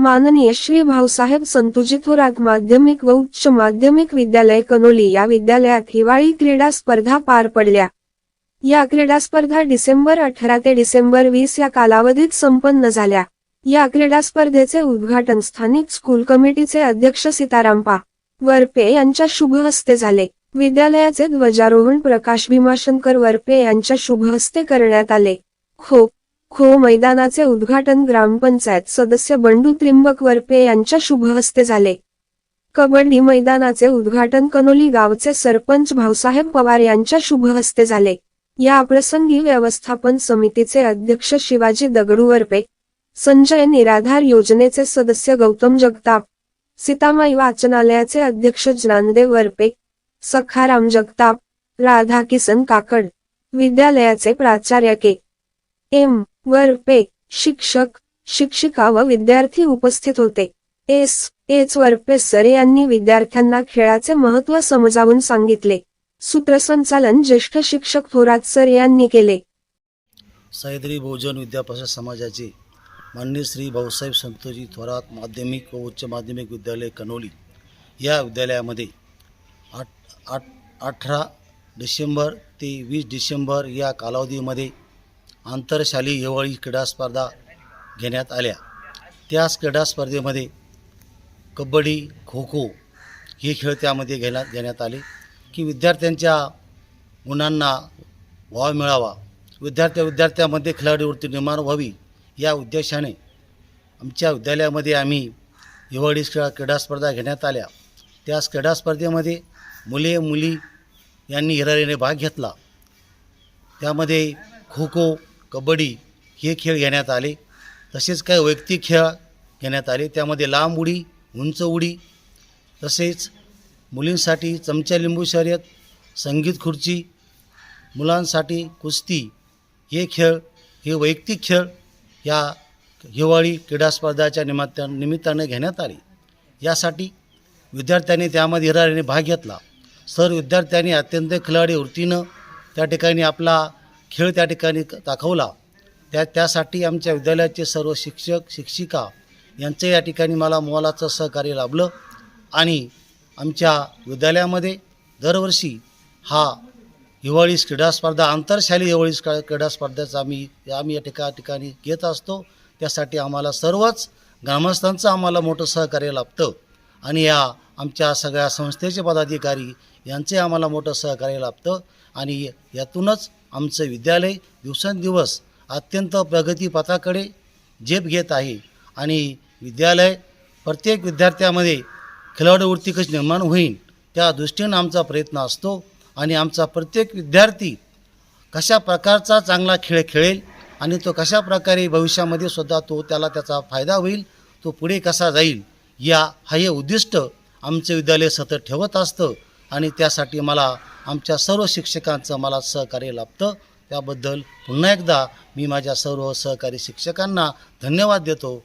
माननीय श्री भाऊसाहेब संतुजी थोरात माध्यमिक व उच्च माध्यमिक विद्यालय कनोली या विद्यालयात हिवाळी क्रीडा स्पर्धा पार पडल्या. या क्रीडा स्पर्धा डिसेंबर अठरा ते डिसेंबर वीस या कालावधीत संपन्न झाल्या. या क्रीडा स्पर्धेचे उद्घाटन स्थानिक स्कूल कमिटीचे अध्यक्ष सीतारामपा वरपे यांच्या शुभ हस्ते झाले. विद्यालयाचे ध्वजारोहण प्रकाश भीमाशंकर वरपे यांच्या शुभ हस्ते करण्यात आले. खो खो मैदानाचे उद्घाटन ग्रामपंचायत सदस्य बंडू त्रिंबक वरपे यांच्या शुभहस्ते झाले. कबड्डी मैदानाचे उद्घाटन कनोली गावचे सरपंच भाऊसाहेब पवार यांच्या शुभहस्ते झाले. या प्रसंगी व्यवस्थापन समितीचे अध्यक्ष शिवाजी दगडूवरपे संजय निराधार योजनेचे सदस्य गौतम जगताप सीतामाई वाचनालयाचे अध्यक्ष ज्ञानदेव वरपे सखाराम जगताप राधा किसन काकड विद्यालयाचे प्राचार्य के. एम. वरपे शिक्षक शिक्षिका व विद्यार्थी उपस्थित होते. एस एच वरपे सर यांनी विद्यार्थ्यांना खेळाचे महत्त्व समजावून सांगितले. सूत्रसंचालन ज्येष्ठ शिक्षक थोरात सर यांनी केले. सह्याद्री बहुजन विद्यापरिषद समाजाचे मान्य श्री भाऊसाहेब संतोजी थोरात माध्यमिक व उच्च माध्यमिक विद्यालय कनोली. या विद्यालयामध्ये आठ आठ अठरा डिसेंबर ते वीस डिसेंबर या कालावधीमध्ये आंतरशालेय हिवाळी क्रीडा स्पर्धा घेण्यात आल्या. त्याच क्रीडा स्पर्धेमध्ये कबड्डी खो खो हे खेळ त्यामध्ये घेण्यात घेण्यात आले. की विद्यार्थ्यांच्या गुणांना वाव मिळावा. विद्यार्थ्या विद्यार्थ्यामध्ये खेळाडूवृत्ती निर्माण व्हावी या उद्देशाने आमच्या विद्यालयामध्ये आम्ही हिवाळी क्रीडा क्रीडा स्पर्धा घेण्यात आल्या. त्याच क्रीडा स्पर्धेमध्ये मुले मुली यांनी हिरारीने भाग घेतला. त्यामध्ये खो खो कबड्डी हे खेळ घेण्यात आले. तसेच काही वैयक्तिक खेळ घेण्यात आले. त्यामध्ये लांब उडी उंच उडी तसेच मुलींसाठी चमच्या लिंबू शर्यत संगीत खुर्ची मुलांसाठी कुस्ती हे खेळ हे वैयक्तिक खेळ या हिवाळी क्रीडा स्पर्धाच्या निमित्ता निमित्ताने घेण्यात आले. यासाठी विद्यार्थ्यांनी त्यामध्ये हिरारीने भाग घेतला. सर विद्यार्थ्यांनी अत्यंत खिलाडी वृत्तीनं त्या ठिकाणी आपला खेळ त्या ठिकाणी दाखवला. त्या त्यासाठी आमच्या विद्यालयाचे सर्व शिक्षक शिक्षिका यांचं या ठिकाणी मला मोलाचं सहकार्य लाभलं आणि आमच्या विद्यालयामध्ये दरवर्षी हा हिवाळी क्रीडा स्पर्धा आंतरशालेय हिवाळी क्रीडा स्पर्धेचा आम्ही आम्ही या ठिका ठिकाणी घेत असतो. त्यासाठी आम्हाला सर्वच ग्रामस्थांचं आम्हाला मोठं सहकार्य लाभतं आणि या आमच्या सगळ्या संस्थेचे पदाधिकारी यांचे आम्हाला मोठं सहकार्य लाभतं आणि यातूनच आमचं विद्यालय दिवसेंदिवस अत्यंत प्रगतीपथाकडे झेप घेत आहे. आणि विद्यालय प्रत्येक विद्यार्थ्यामध्ये खिलाडूवृत्ती कशी निर्माण होईल त्या दृष्टीनं आमचा प्रयत्न असतो आणि आमचा प्रत्येक विद्यार्थी कशा प्रकारचा चांगला खेळ खेळेल आणि तो कशा प्रकारे भविष्यामध्ये सुद्धा तो त्याला त्याचा फायदा होईल तो पुढे कसा जाईल या हा हे उद्दिष्ट आमचं विद्यालय सतत ठेवत असतं. आणि त्यासाठी मला आमच्या सर्व शिक्षकांचं मला सहकार्य लाभतं. त्याबद्दल पुन्हा एकदा मी माझ्या सर्व सहकारी शिक्षकांना धन्यवाद देतो.